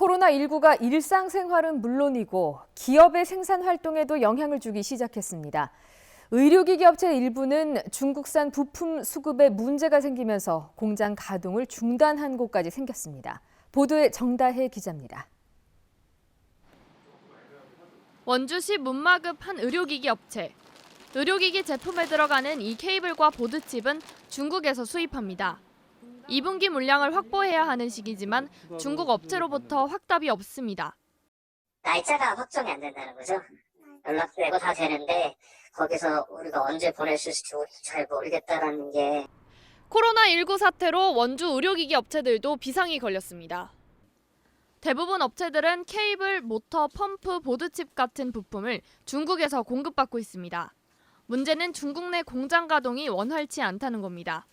코로나19가 일상생활은 물론이고 기업의 생산 활동에도 영향을 주기 시작했습니다. 의료기기 업체 일부는 중국산 부품 수급에 문제가 생기면서 공장 가동을 중단한 곳까지 생겼습니다. 보도에 정다혜 기자입니다. 원주시 문마급 한 의료기기 업체. 의료기기 제품에 들어가는 이 케이블과 보드칩은 중국에서 수입합니다. 2분기 물량을 확보해야 하는 시기지만 중국 업체로부터 확답이 없습니다. 날짜가 확정이 안 된다는 거죠. 연락되고 다 되는데 거기서 우리가 언제 보낼 수 있을지 잘 모르겠다라는 게 코로나19 사태로 원주 의료기기 업체들도 비상이 걸렸습니다. 대부분 업체들은 케이블, 모터, 펌프, 보드칩 같은 부품을 중국에서 공급받고 있습니다. 문제는 중국 내 공장 가동이 원활치 않다는 겁니다.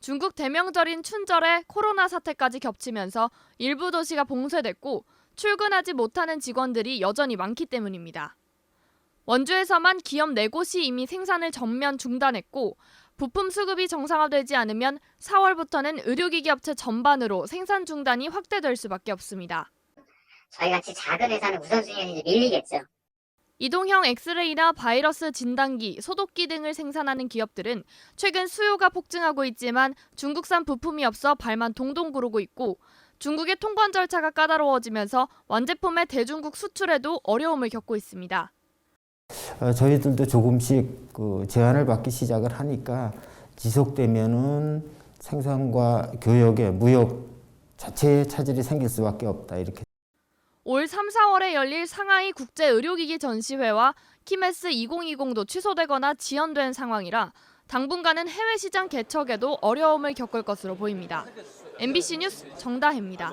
중국 대명절인 춘절에 코로나 사태까지 겹치면서 일부 도시가 봉쇄됐고 출근하지 못하는 직원들이 여전히 많기 때문입니다. 원주에서만 기업 4곳이 이미 생산을 전면 중단했고 부품 수급이 정상화되지 않으면 4월부터는 의료기기 업체 전반으로 생산 중단이 확대될 수밖에 없습니다. 저희 같이 작은 회사는 우선순위는 이제 밀리겠죠. 이동형 엑스레이나 바이러스 진단기, 소독기 등을 생산하는 기업들은 최근 수요가 폭증하고 있지만 중국산 부품이 없어 발만 동동 구르고 있고 중국의 통관 절차가 까다로워지면서 완제품의 대중국 수출에도 어려움을 겪고 있습니다. 어, 저희들도 조금씩 그 제한을 받기 시작을 하니까 지속되면은 생산과 교역의 무역 자체에 차질이 생길 수밖에 없다 이렇게. 올 3, 4월에 열릴 상하이 국제 의료기기 전시회와 키메스 2020도 취소되거나 지연된 상황이라 당분간은 해외 시장 개척에도 어려움을 겪을 것으로 보입니다. MBC 뉴스 정다혜입니다.